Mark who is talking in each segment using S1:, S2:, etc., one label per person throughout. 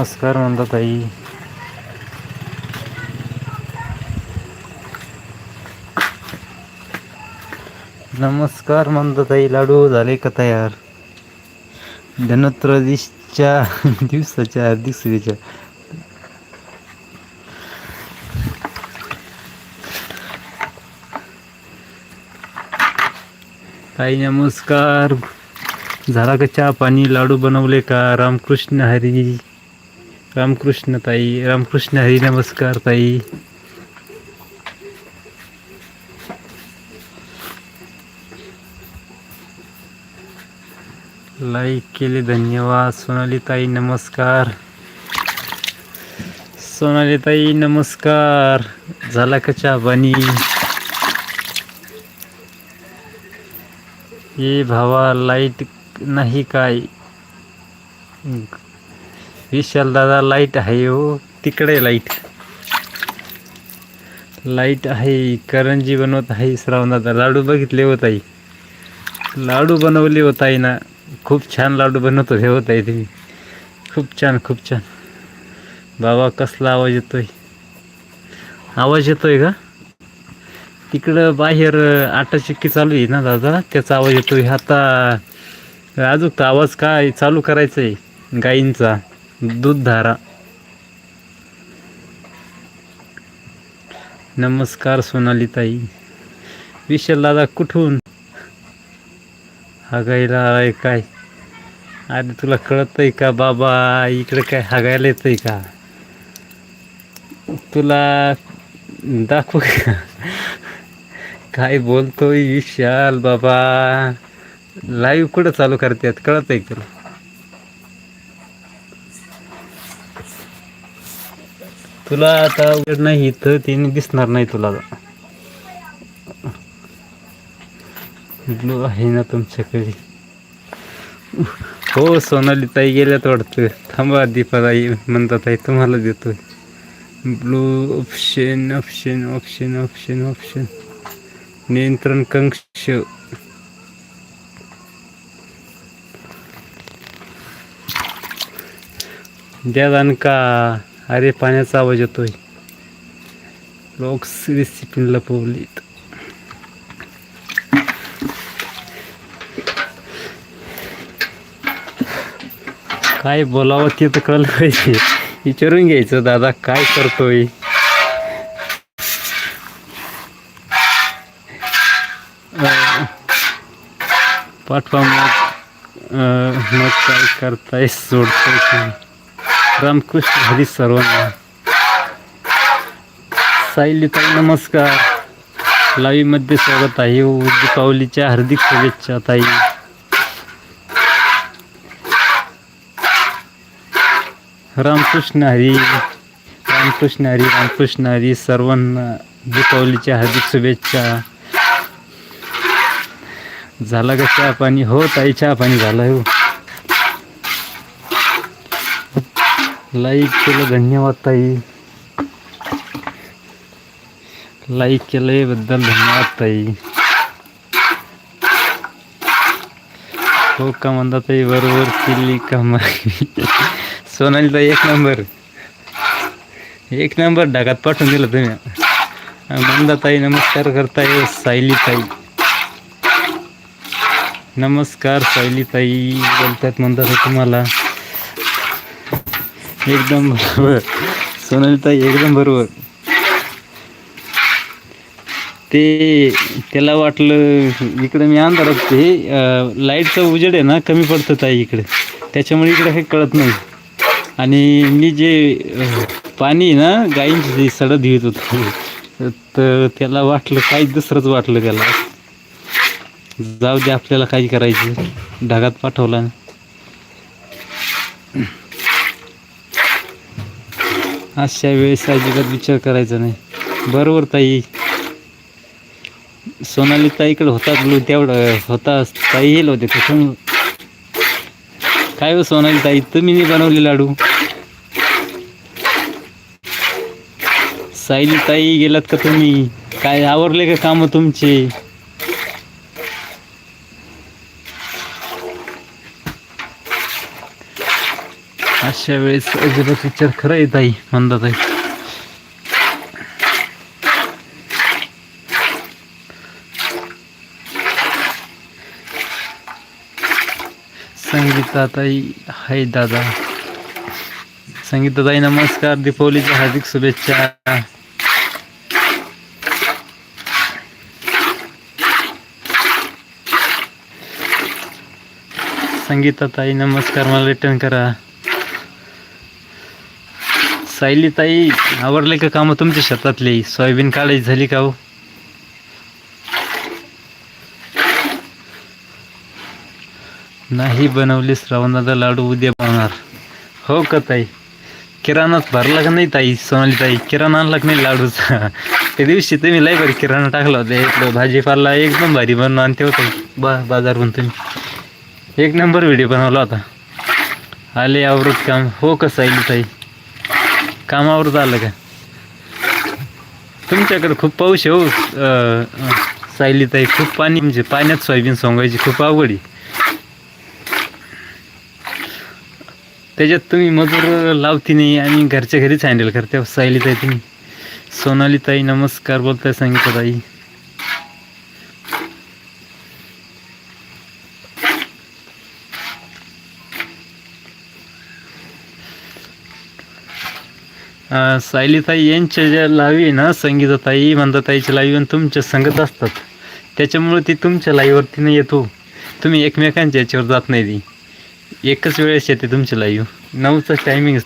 S1: नमस्कार म्हणता ताई नमस्कार म्हणता ताई लाडू झाले का तयार? धनत्रयोदशीच्या दिवसाच्या हार्दिक शुभेच्छा ताई नमस्कार. झाला का चहा पाणी लाडू बनवले का? रामकृष्ण हरी. रामकृष्ण ताई रामकृष्ण हरी नमस्कार ताई. लाईक केले धन्यवाद. सोनाली ताई नमस्कार. सोनाली ताई नमस्कार. झाला का चहा पाणी? ये भावा लाइट नाही काय? विशाल दादा लाइट आहे हो. तिकडे लाइट लाइट आहे करंजी बनवत आहे श्रावण दादा. लाडू बघितले होत आई लाडू बनवले होत आहे ना. खूप छान लाडू बनवतो हे होत आहे तुम्ही. खूप छान खूप छान. बाबा कसला आवाज येतोय? आवाज येतोय का? तिकडं बाहेर आटा चिक्की चालू आहे ना दादा? त्याचा आवाज येतोय. आता अजून तर आवाज काय चालू करायचा आहे गाईंचा. दूध धारा. नमस्कार सोनाली ताई विशाल दादा कुठून? हागायला आलाय काय? अरे तुला कळतंय का बाबा? इकडे काय हागायला येतंय का? तुला दाखवू का? काय बोलतोय विशाल बाबा? लाईव्ह कुठं चालू करतात? कळत आहे तुला? तुला आता वेळ नाही इथं तिने दिसणार नाही तुला. ब्लू आहे ना तुमच्याकडे हो सोनाली ताई गेल्यात वाटतं. थांबा दीपाताई म्हणतात आहे तुम्हाला देतोय. Blue option option option option option नियंत्रण कक्ष. द्या का अरे पाण्याचा आवाज येतोय. लोक रेसिपी लपवलीत काय बोलावं ते तर कळलं पाहिजे. विचारून घ्यायचं दादा काय करतोय? पाठवा मग. मग काय करताय सोडतोय तुम्ही. रामकृष्ण हरी सर्वांना. सायलीताई नमस्कार. लाईव्हमध्ये स्वागत आहे. हो. दीपावलीच्या हार्दिक शुभेच्छा ताई. रामकृष्ण हरी रामकृष्ण हरी रामकृष्ण हरी सर्वांना दीपावलीच्या हार्दिक शुभेच्छा. झाला का चहा पाणी? हो ताई चहा पाणी झालं. हो लाईक केलं धन्यवाद ताई. लाईक केल्याबद्दल धन्यवाद ताई. हो का म्हणता ताई बरोबर केली का मग सोनाली ताई एक नंबर. एक नंबर ढगात पाठवून दिलं तुम्ही. मंदा ताई नमस्कार करताय सायली ताई. नमस्कार सायली ताई बोलतात म्हणतात तुम्हाला. एकदम बरोबर. सोनालिताई एकदम बरोबर. ते त्याला वाटलं इकडे मी अंधारात ते लाईटचं उजेड आहे ना कमी पडतं ताई इकडे. त्याच्यामुळे इकडे काही कळत नाही. आणि मी जे पाणी आहे ना गाईंची जे सडत घेत होतो तर त्याला वाटलं काही दुसरंच वाटलं त्याला. जाऊ दे आपल्याला काही करायचं. ढगात पाठवला ना. अशा वेळेस अजिबात विचार करायचा नाही. बरोबर ताई. सोनाली ताईकडे होता ग्लू तेवढं होता ताई येईल होते तसं काय हो सोनाली ताई तुम्ही नाही बनवले लाडू? सायली ताई गेलात का तुम्ही? काय आवरले का कामं तुमचे? अशा वेळेस अजिबात विचार खरं येत आहे म्हणतात संगीताताई हाय दादा. संगीताताई नमस्कार. दीपावलीच्या हार्दिक शुभेच्छा. संगीताताई नमस्कार. मला रिटर्न करा. सायलीताई आवरले का कामं तुमच्या शेतातली? सोयाबीन काढायची झाली का हो? नाही बनवलीस श्रावणाचा लाडू उद्या बनवणार. हो का ताई? किराणाच भरला का नाही ताई सोनाली ताई किराणा आणला का नाही लाडूचा? त्या दिवशी तुम्ही लय भारी किराणा टाकला होता. इकडं भाजीपाला एकदम भारी बनवून आणते होते बा बाजारहून तुम्ही. एक नंबर व्हिडिओ बनवला होता. आले आवृत काम. हो का सायली ताई कामावर आलं का? तुमच्याकडे खूप पाऊस आहे हो सायलीताई सायली ताई खूप पाणी म्हणजे पाण्यात सोयाबीन सोंगायची खूप अवघड आहे. त्याच्यात तुम्ही मजूर लावती नाही आणि घरच्या घरीच हँडल करते हो, सायली ताई तुम्ही. सोनाली ताई नमस्कार बोलताय सांगितलं सायलीताई यांच्या ज्या लावी आहे ना संगीताताई मंदाताईच्या लावी आणि तुमच्या संगत असतात. त्याच्यामुळे ती तुमच्या लाईवरती नाही येतो हो. तुम्ही एकमेकांच्या याच्यावर जात नाही ती. एकच वेळेस येते तुमची लाईव. नऊचा टायमिंग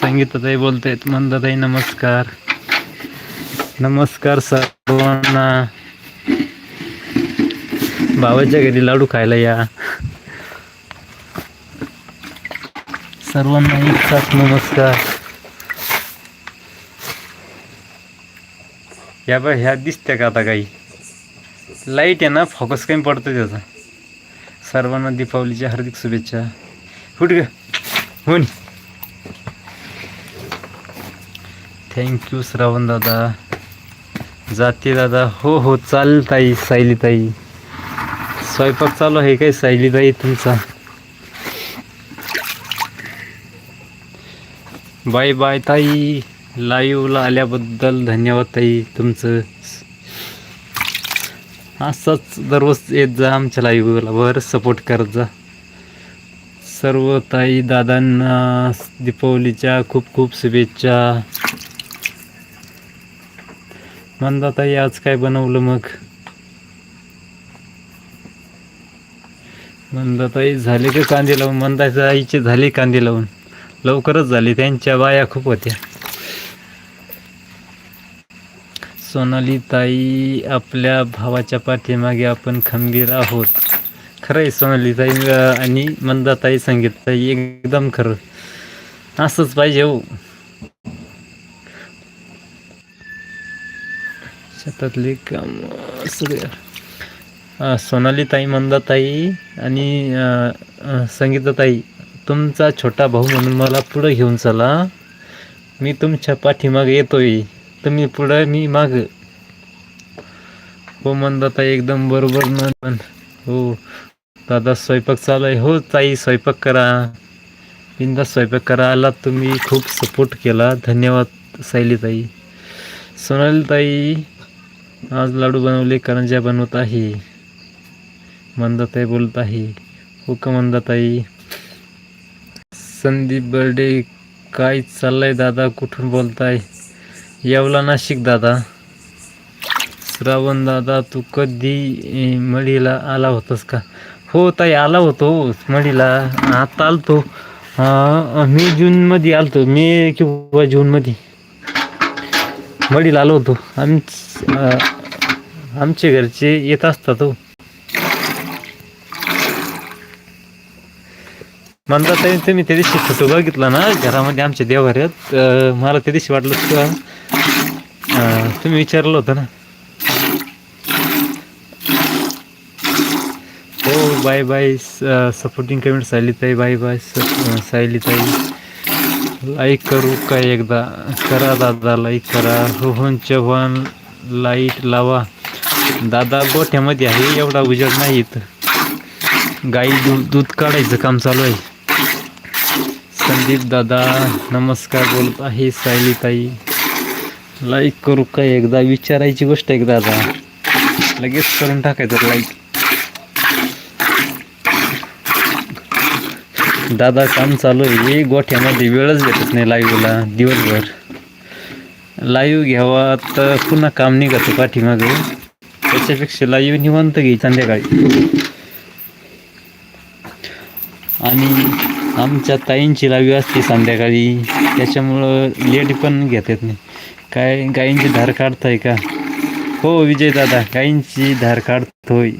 S1: संगीताताई बोलतायत मंदाताई नमस्कार. नमस्कार सर्वांना भावाच्या घरी लाडू खायला या. सर्वांना एकसाथ नमस्कार. या बा ह्या दिसत्या का आता काही? लाइट आहे ना फोकस कमी पडतो त्याचा. सर्वांना दीपावलीच्या हार्दिक शुभेच्छा. कुठ ग. होन थँक्यू श्रावण दादा. जाते दादा. हो हो चालेल ताई सायलीताई स्वयंपाक चालू आहे काय सायलीताई तुमचा? बाय बाय ताई. लाईव्हला आल्याबद्दल धन्यवाद ताई तुमचं. असंच दररोज येत जा आमच्या लाईव्हला वर सपोर्ट करत जा. सर्व ताई दादांना दीपावलीच्या खूप खूप शुभेच्छा. म्हणता ताई आज काय बनवलं मग? मंदाताई झाले का कांदे लावून? म्हणता आईचे झाले कांदे लावून? लवकरच झाले. त्यांच्या बाया खूप होत्या. सोनाली ताई आपल्या भावाच्या पाठीमागे आपण खंबीर आहोत. खरं आहे सोनाली ताई आणि मंदाताई संगीत ताई एकदम खरं. असंच पाहिजे हो. शेतातले काम सगळ्या सोनाली ताई मंदाताई आणि संगीताताई तुमचा छोटा भाऊ म्हणून मला पुढं घेऊन चला. मी तुमच्या पाठीमागे येतोय. तुम्ही पुढं मी माग. हो मंदाताई एकदम बरोबर ना पण हो दादा स्वयंपाक चालू आहे हो ताई स्वयंपाक करा. बिंदा स्वयंपाक करा. आला तुम्ही खूप सपोर्ट केला. धन्यवाद सायलीताई. सोनालीताई आज लाडू बनवले करंज्या बनवत आहे. मंदाताई बोलत आहे. हो का मंदाताई? संदीप बर्डे काय चाललंय दादा? कुठून बोलताय? येवला नाशिक दादा. श्रावण दादा तू कधी मडीला मळीला आला होतास का? हो ताई आला होतो मळीला आता आलतो. मे मी जूनमध्ये आलतो. मे किंवा जूनमध्ये मळीला आलो होतो. आमच आमच्या आमचे घरचे येत असतात हो. म्हणता ताई, तुम्ही त्या दिवशी फोटो बघितला ना घरामध्ये आमच्या देवघरात मला त्या दिवशी वाटलं का तुम्ही विचारलं होतं ना हो बाय बाय सपोर्टिंग कमेंट सायलीताई बाय बाय सायलीताई लाईक करू काय एकदा करा दादा लाईक करा रोहन चव्हाण लाइट लावा दादा गोठ्यामध्ये आहे एवढा उजेड नाही इथं गाई दूध दूध काढायचं काम चालू आहे संदीप दादा नमस्कार बोलत आहे सायली ताई लाईक करू काय एकदा? विचारायची गोष्ट आहे दादा? लगेच करून टाकायचं लाईक दादा काम चालू आहे. गोठ्यामध्ये वेळच भेटत नाही लाईव्हला दिवसभर. लाईव्ह घ्यावा तर पुन्हा काम निघतं पाठीमागे. त्याच्यापेक्षा लाईव्ह निवांत घे संध्याकाळी. आणि आमच्या ताईंची लावी असते संध्याकाळी. त्याच्यामुळं लेट पण घेता येत नाही. काय गाईंची धार काढताय का? हो विजय दादा गाईंची धार काढतोय.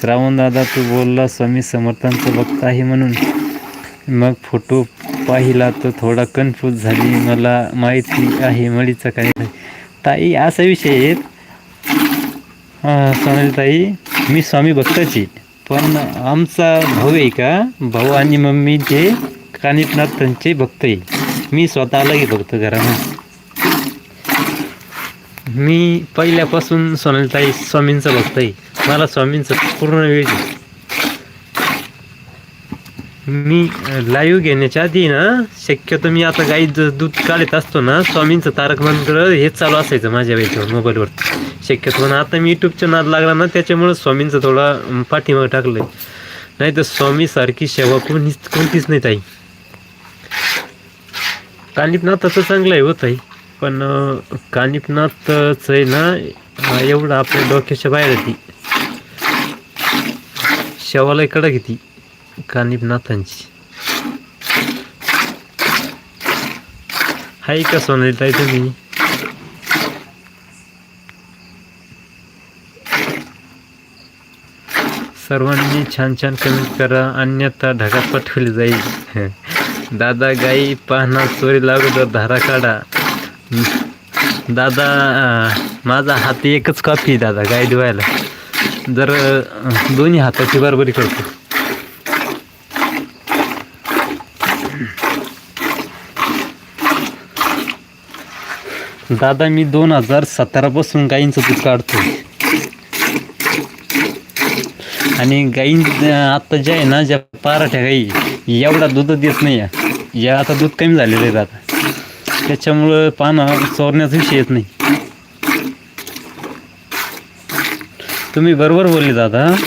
S1: श्रावण दादा तू बोलला स्वामी समर्थांचं भक्त आहे म्हणून. मग फोटो पाहिला तर थोडा कन्फ्यूज झाली. मला माहिती आहे मळीचा काय ताई असा विषय आहेत हां सोनाली ताई मी स्वामी भक्ताची पण आमचा भाऊ आहे का? भाऊ आणि मम्मी ते कानिपनाथांचे भक्त आहे. मी स्वतःलाही बघतो भक्त घरामध्ये मी पहिल्यापासून सोनालीताई स्वामींचा भक्त आहे. मला स्वामींचं पूर्ण वेळ मी लाईव्ह घेण्याच्या आधी ना शक्यतो मी आता गाई दूध काढत असतो ना स्वामींचं तारक मंत्र हेच चालू असायचं माझ्या याच्यावर मोबाईलवर. शक्यतो. पण आता मी युट्यूबच्या नाद लागला ना त्याच्यामुळं स्वामींचं थोडा पाठीमाग टाकलं टाकलंय. नाही तर स्वामीसारखी सेवा कोणीच कोणतीच नाही ताई. कानिपनाथाचं चांगलं आहे हो ताई. पण कानिपनाथच आहे ना एवढं आपल्या डोक्याच्या बाहेर आहे ती. शेवाला कडक आहे कानिपनाथांची. हाय का सोनाली ताई तुम्ही? सर्वांनी छान छान कमेंट करा अन्यथा ढगात पाठवली जाईल दादा गाई पाहणा चोरी लागू तर धारा काढा. दादा माझा हात एकच कॉपी आहे दादा गाय धुवायला. जर दोन्ही हाताची बरोबरी करतो. दादा मी दोन हजार सतरापासून गाईंचं दूध काढतो आणि गाई आता ज्या आहे ना ज्या पाराठ्या गाई एवढा दूध देत नाही या आता दूध कमी झालेलं आहे आता त्याच्यामुळं पानं चोरण्याचा विषय येत नाही. तुम्ही बरोबर बोलले दादा.